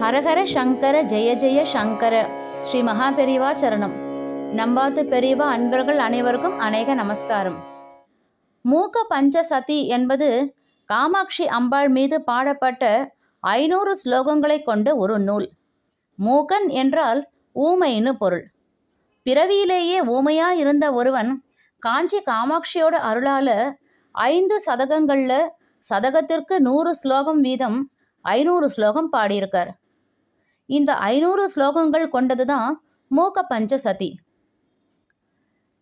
ஹரஹர சங்கர ஜெய ஜெய சங்கர. ஸ்ரீ மகா பெரிவா சரணம். நம்பாத்து பெரியவா அன்பர்கள் அனைவருக்கும் அநேக நமஸ்காரம். மூக்க பஞ்சசதி என்பது காமாட்சி அம்பாள் மீது பாடப்பட்ட ஐநூறு ஸ்லோகங்களை கொண்ட ஒரு நூல். மூக்கன் என்றால் ஊமைன்னு பொருள். பிறவியிலேயே ஊமையா இருந்த ஒருவன் காஞ்சி காமாட்சியோட அருளால ஐந்து சதகங்களில் சதகத்திற்கு நூறு ஸ்லோகம் வீதம் ஐநூறு ஸ்லோகம் பாடியிருக்கார். இந்த ஐநூறு ஸ்லோகங்கள் கொண்டது தான் மூக்க பஞ்சசதி.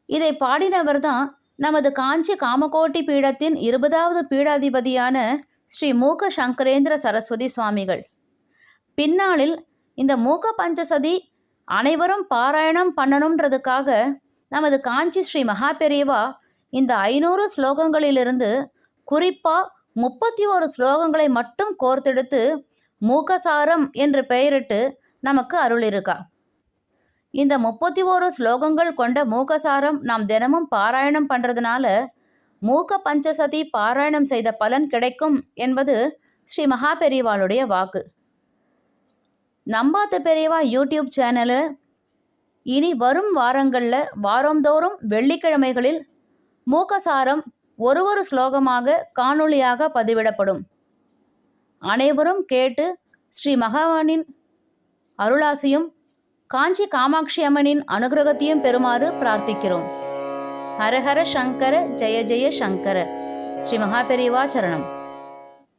இதை பாடினவர் தான் நமது காஞ்சி காமகோட்டி பீடத்தின் இருபதாவது பீடாதிபதியான ஸ்ரீ மூக்க சங்கரேந்திர சரஸ்வதி சுவாமிகள். பின்னாளில் இந்த மூக்க பஞ்சசதி அனைவரும் பாராயணம் பண்ணணுன்றதுக்காக நமது காஞ்சி ஸ்ரீ மகாபெரியவா இந்த ஐநூறு ஸ்லோகங்களிலிருந்து குறிப்பாக முப்பத்தி ஒரு ஸ்லோகங்களை மட்டும் கோர்த்தெடுத்து மூக்கசாரம் என்று பெயரிட்டு நமக்கு அருளிருக்கா. இந்த முப்பத்தி ஓரு ஸ்லோகங்கள் கொண்ட மூக்கசாரம் நாம் தினமும் பாராயணம் பண்ணுறதுனால மூக்க பஞ்சசதி பாராயணம் செய்த பலன் கிடைக்கும் என்பது ஸ்ரீ மகா பெரியவாளுடைய வாக்கு. நம்பாத்த பெரியவா யூடியூப் சேனலில் இனி வரும் வாரங்களில் வாரந்தோறும் வெள்ளிக்கிழமைகளில் மூக்கசாரம் ஒரு ஒரு ஸ்லோகமாக காணொளியாக பதிவிடப்படும். அனைவரும் கேட்டு ஸ்ரீ மகாவானின் அருளாசியும் காஞ்சி காமாட்சி அம்மனின் அனுகிரகத்தையும் பெறுமாறு பிரார்த்திக்கிறோம். ஹரஹர சங்கர ஜெய ஜெய சங்கர. ஸ்ரீ மகாபெரிவா சரணம்.